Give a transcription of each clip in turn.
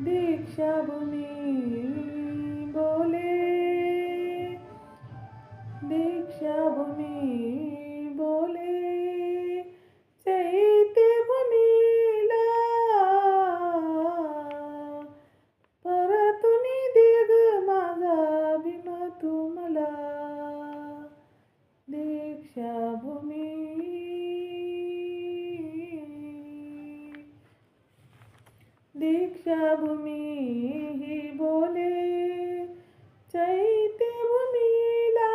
दीक्षाभूमी बोले दीक्षाभूमी दीक्षाभूमी ही बोले चैत्यभूमीला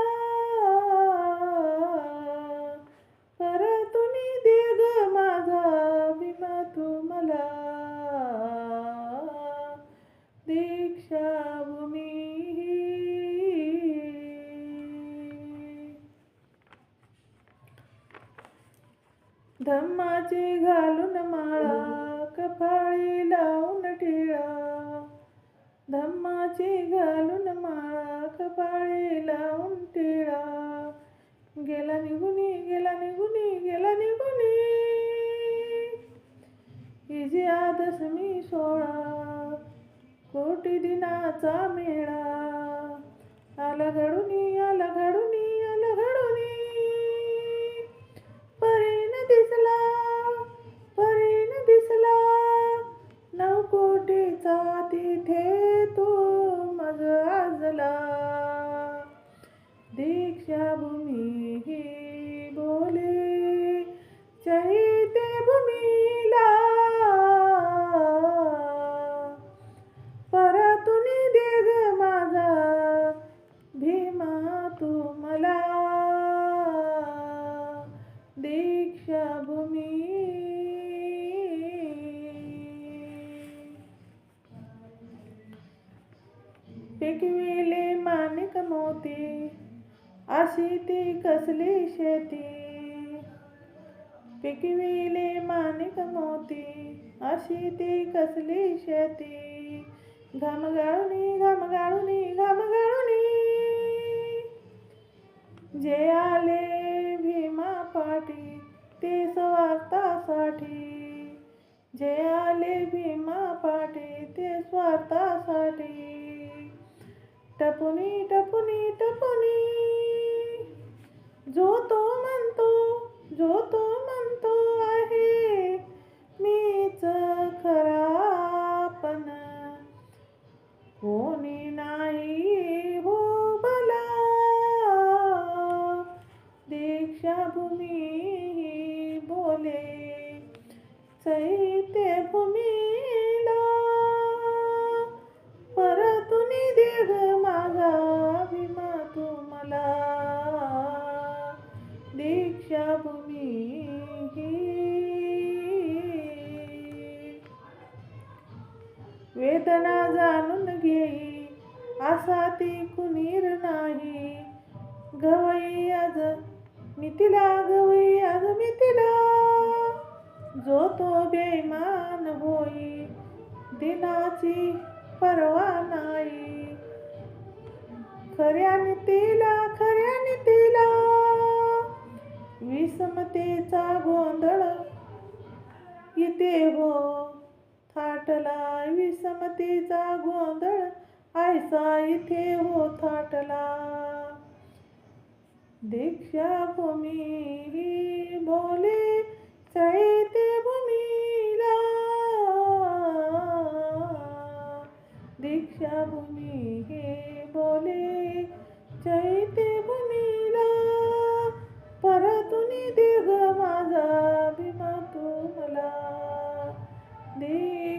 परतुनी देग माझा विमा तुम्हाला दीक्षाभूमी धम्माची घालून माळा. कपाळी लावून टिळा. धम्माची घालून माळा कपाळी लावून टिळा. गेला निघुनी गेला निघुनी गेला निघुनी. हिजी दशमी सोळा कोटी दिनाचा मेळा. आला घडूनी भूमीला. परतुनी देग माझा भीमा तू मला. दीक्षा भूमी. पिकविले माणिक मोती. अशी ती कसली शेती? पिकविले मानिक मोती अशी ती कसली शेती. घमगाळुनी घमगाळुनी घमगाळुनी जे आले भीमा पाठी ते स्वार्थासाठी. जे आले भीमा पाठी ते स्वार्थासाठी. टपुनी टपुनी टपुनी. जो तो म्हणतो जो तो वेदना जाणून घेई असा ती कुणीर नाही. गवई आज मितीला गवई आज मितीला. जो तो बेमान होई दिनाची परवा नाही. खऱ्या तिला खऱ्या तिला विषमतेचा गोंधळ इथे हो. थाटला विसमतीचा गोंधळ आयसा इथे हो थाटला. दीक्षाभूमी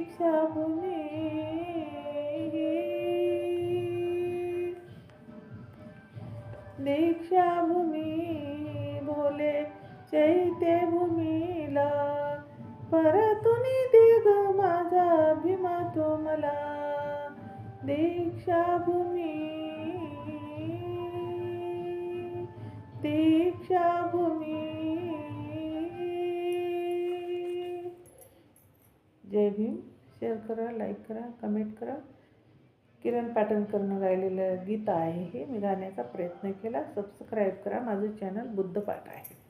दीक्षाभूमी दीक्षाभूमी बोले चैत्यभूमीला परतुनी देग माझा भीमा तुम्हाला दीक्षाभूमी दीक्षाभूमी जय भीम शेअर करा लाईक करा कमेंट करा. किरण पाटणकरनं गायलेलं गीत आहे हे. मी गाण्याचा प्रयत्न केला. सबस्क्राईब करा. माझं चॅनल बुद्धपाठ आहे.